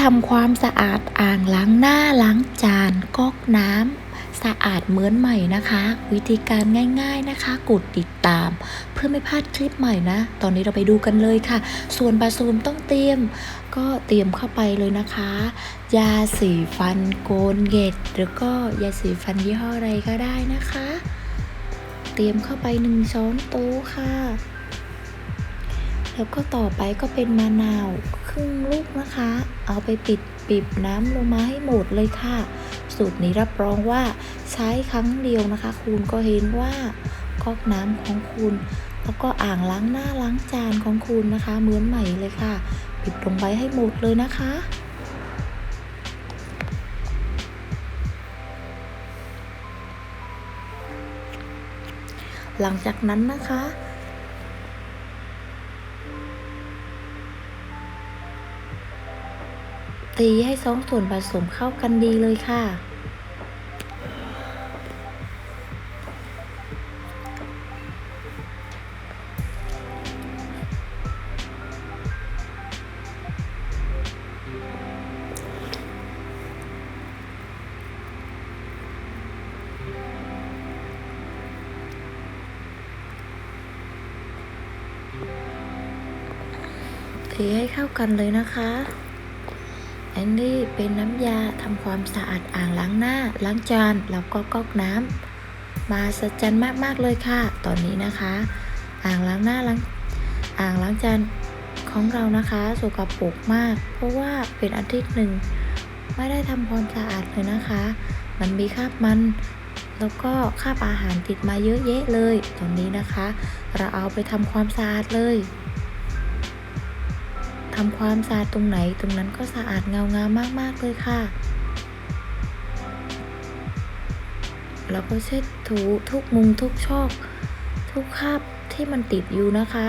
ทำความสะอาดอ่างล้างหน้าล้างจานก๊อกน้ำสะอาดเหมือนใหม่นะคะ วิธีการง่าย ๆนะคะ กดติดตาม เพื่อไม่พลาดคลิปใหม่นะ ตอนนี้เราไปดูกันเลยค่ะ ส่วนผสมต้องเตรียม ก็เตรียมเข้าไปเลยนะคะ ยาสีฟันโกนเกตหรือก็ยาสีฟันยี่ห้ออะไรก็ได้นะคะ เตรียมเข้าไปหนึ่งช้อนโต๊ะค่ะ แล้วก็ต่อไปก็เป็นมะนาว ครึ่งลูกนะคะ เอาไปปิดปิบน้ำลงมาให้หมดเลยค่ะ สูตรนี้รับรองว่าใช้ครั้งเดียวนะคะ คุณก็เห็นว่าก๊อกน้ำของคุณ แล้วก็อ่างล้างหน้าล้างจานของคุณนะคะ เหมือนใหม่เลยค่ะ ปิดลงไปให้หมดเลยนะคะหลังจากนั้นนะคะ ตีให้สองส่วนผสมเข้ากันดีเลยค่ะ ตีให้เข้ากันเลยนะคะ นนี้เป็นน้ำยาทำความสะอาดอ่างล้างหน้า ล้างจานแล้วก็ก๊อกน้ำมาสัจจันมากๆเลยค่ะ ตอนนี้นะคะ อ่างล้างหน้าล้างอ่างล้างจานของเรานะคะสกปรกมาก เพราะว่าเป็นอาทิตย์หนึ่งไม่ได้ทำความสะอาดเลยนะคะ มันมีคราบมันแล้วก็คราบอาหารติดมาเยอะแยะเลย ตอนนี้นะคะ เราเอาไปทำความสะอาดเลย ทำความสะอาดตรงไหนตรงนั้นก็สะอาดเงางามมาก ๆ เลยค่ะ แล้วก็เช็ดถูทุกมุมทุกชอก ทุกคราบที่มันติดอยู่นะคะ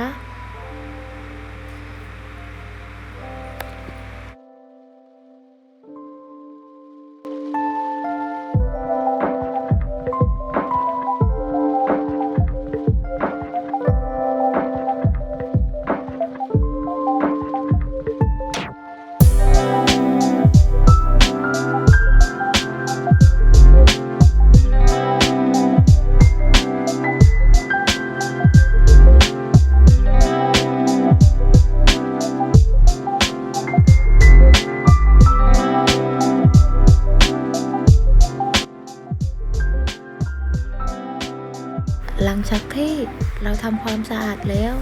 งจากที่เราทำความสะอาดแล้ว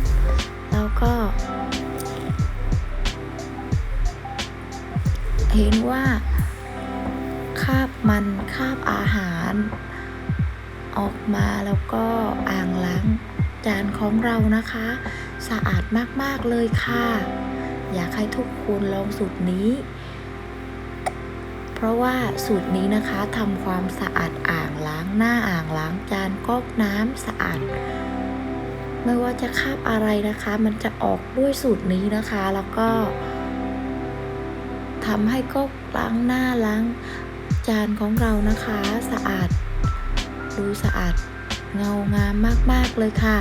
เราก็ เห็นว่าคาบมันคาบอาหาร ออกมาแล้วก็อ่างล้างจานของเรานะคะ สะอาดมาก ๆ เลยค่ะ อยากให้ทุกคนลองสูตรนี้ ราะว่าสูตรนี้นะคะทำความสะอาดอ่างล้างหน้าอ่างล้างจานก๊อกน้ำสะอาด ไม่ว่าจะคราบอะไรนะคะ มันจะออกด้วยสูตรนี้นะคะ แล้วก็ทำให้ก๊อกล้างหน้าล้างจานของเรานะคะ สะอาดดูสะอาดเงางามมาก ๆ เลยค่ะ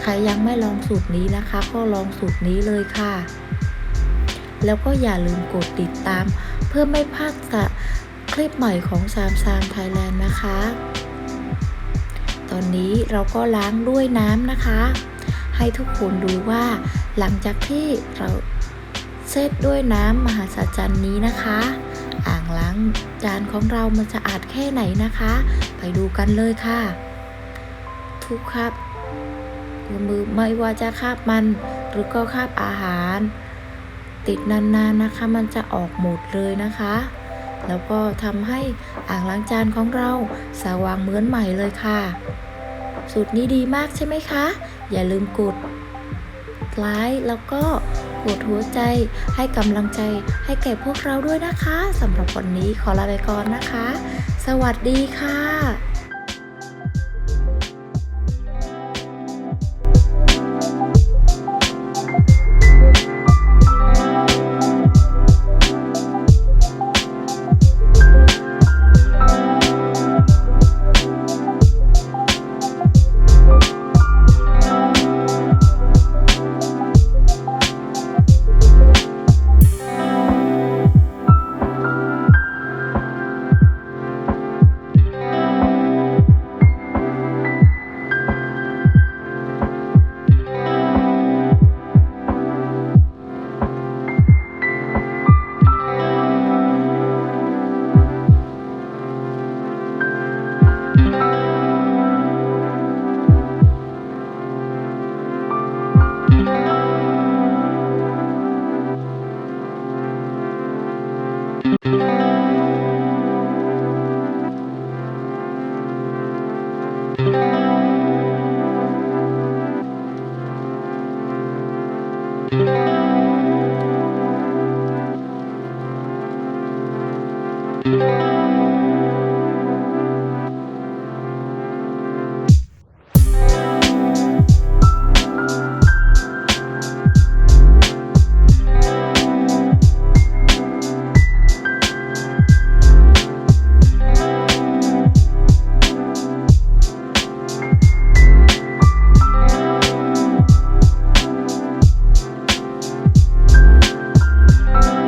ใครยังไม่ลองสูตรนี้นะคะ ก็ลองสูตรนี้เลยค่ะ แล้วก็อย่าลืมกดติดตาม พื่อไม่พลาดสะคลิปใหม่ของซามซามไทยแลนด์นะคะ ตอนนี้เราก็ล้างด้วยน้ำนะคะ ให้ทุกคนดูว่าหลังจากที่เราเซตด้วยน้ำมหาศาลนี้นะคะ อ่างล้างจานของเรามันจะอาดแค่ไหนนะคะ ไปดูกันเลยค่ะ ทุกครับมือไม่ว่าจะคาบมันหรือก็คาบอาหาร ติดนานๆนะคะ มันจะออกหมดเลยนะคะ แล้วก็ทำให้อ่างล้างจานของเราสว่างเหมือนใหม่เลยค่ะ สูตรนี้ดีมากใช่ไหมคะ อย่าลืมกดไลค์แล้วก็กดหัวใจให้กำลังใจให้แก่พวกเราด้วยนะคะสำหรับวันนี้ขอลาไปก่อนนะคะ สวัสดีค่ะ